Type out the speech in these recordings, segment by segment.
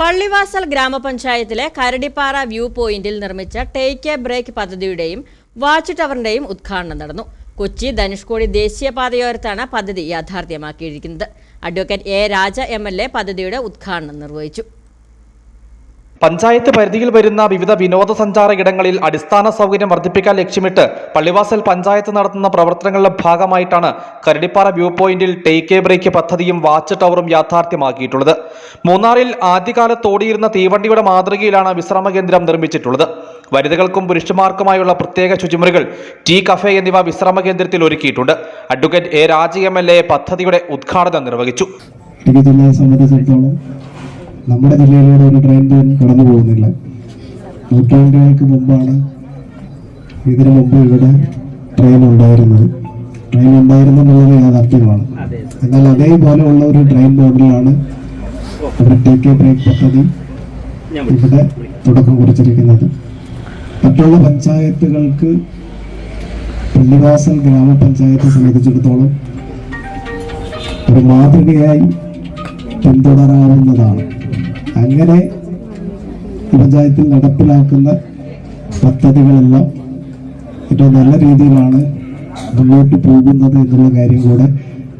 പള്ളിവാസൽ ഗ്രാമപഞ്ചായത്തിലെ കരടിപ്പാറ വ്യൂ പോയിന്റിൽ നിർമ്മിച്ച ടേക്ക് എ ബ്രേക്ക് പദ്ധതിയുടെയും വാച്ച് ടവറിന്റെയും ഉദ്ഘാടനം നടന്നു. കൊച്ചി ധനുഷ്കോടി ദേശീയപാതയോരത്താണ് പദ്ധതി യാഥാർത്ഥ്യമാക്കിയിരിക്കുന്നത്. അഡ്വക്കേറ്റ് എ രാജ എം പദ്ധതിയുടെ ഉദ്ഘാടനം നിർവഹിച്ചു. പഞ്ചായത്ത് പരിധിയിൽ വരുന്ന വിവിധ വിനോദസഞ്ചാര ഇടങ്ങളിൽ അടിസ്ഥാന സൗകര്യം വർദ്ധിപ്പിക്കാൻ ലക്ഷ്യമിട്ട് പള്ളിവാസൽ പഞ്ചായത്ത് നടത്തുന്ന പ്രവർത്തനങ്ങളുടെ ഭാഗമായിട്ടാണ് കരടിപ്പാറ വ്യൂ പോയിന്റിൽ ടേക്ക് എ ബ്രേക്ക് പദ്ധതിയും വാച്ച് ടവറും യാഥാർത്ഥ്യമാക്കിയിട്ടുള്ളത്. മൂന്നാറിൽ ആദ്യകാലത്ത് ഓടിയിരുന്ന തീവണ്ടിയുടെ മാതൃകയിലാണ് വിശ്രമ കേന്ദ്രം നിർമ്മിച്ചിട്ടുള്ളത്. വനിതകൾക്കും പുരുഷന്മാർക്കുമായുള്ള പ്രത്യേക ശുചിമുറികൾ ടീ കഫേ എന്നിവ വിശ്രമ കേന്ദ്രത്തിൽ ഒരുക്കിയിട്ടുണ്ട്. Advocate A Raja M L A പദ്ധതിയുടെ ഉദ്ഘാടനം നിർവഹിച്ചു. നമ്മുടെ ജില്ലയിലൂടെ ഒരു ട്രെയിൻ പോലും കടന്നു പോകുന്നില്ല. നൂറ്റാണ്ടുകൾക്ക് മുമ്പാണ് ഇതിനു മുമ്പ് ഇവിടെ ട്രെയിൻ ഉണ്ടായിരുന്നത്. ട്രെയിൻ ഉണ്ടായിരുന്നുള്ളത് യാഥാർത്ഥ്യമാണ്. എന്നാൽ അതേപോലെയുള്ള ഒരു ട്രെയിൻ മോഡലാണ് ഇവിടെ ടി കെ ബ്രേക്ക് പദ്ധതി ഇവിടെ തുടക്കം കുറിച്ചിരിക്കുന്നത്. മറ്റുള്ള പഞ്ചായത്തുകൾക്ക് പള്ളിവാസൽ ഗ്രാമപഞ്ചായത്തെ സംബന്ധിച്ചിടത്തോളം ഒരു മാതൃകയായി പിന്തുടരാവുന്നതാണ്. അങ്ങനെ പഞ്ചായത്തിൽ നടപ്പിലാക്കുന്ന പദ്ധതികളെല്ലാം ഏറ്റവും നല്ല രീതിയിലാണ് മുന്നോട്ട് പോകുന്നത് എന്നുള്ള കാര്യം കൂടെ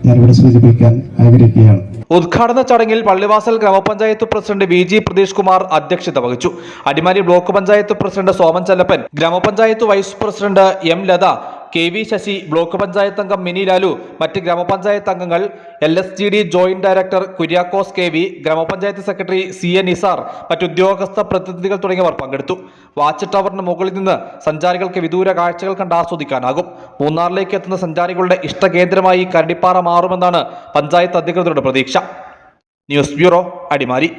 ഞാനിവിടെ സൂചിപ്പിക്കാൻ ആഗ്രഹിക്കുകയാണ്. ഉദ്ഘാടന ചടങ്ങിൽ Pallivasal grama panchayat president V G Pratheesh Kumar അധ്യക്ഷത വഹിച്ചു. Adimali block panchayat president Soman Chellappan grama panchayat vice president M Latha K V Sasi block panchayat അംഗം മിനി ലാലു മറ്റ് ഗ്രാമപഞ്ചായത്ത് അംഗങ്ങൾ L S G D joint director Kuriakose K V grama panchayat secretary C A Nisar മറ്റ് ഉദ്യോഗസ്ഥ പ്രതിനിധികൾ തുടങ്ങിയവർ പങ്കെടുത്തു. Watch ടവറിന് മുകളിൽ നിന്ന് സഞ്ചാരികൾക്ക് വിദൂര കാഴ്ചകൾ കണ്ട് ആസ്വദിക്കാനാകും. മൂന്നാറിലേക്ക് എത്തുന്ന സഞ്ചാരികളുടെ ഇഷ്ടകേന്ദ്രമായി കരടിപ്പാറ മാറുമെന്നാണ് പഞ്ചായത്ത് അധികൃതരുടെ പ്രതീക്ഷ. News bureau Adimali.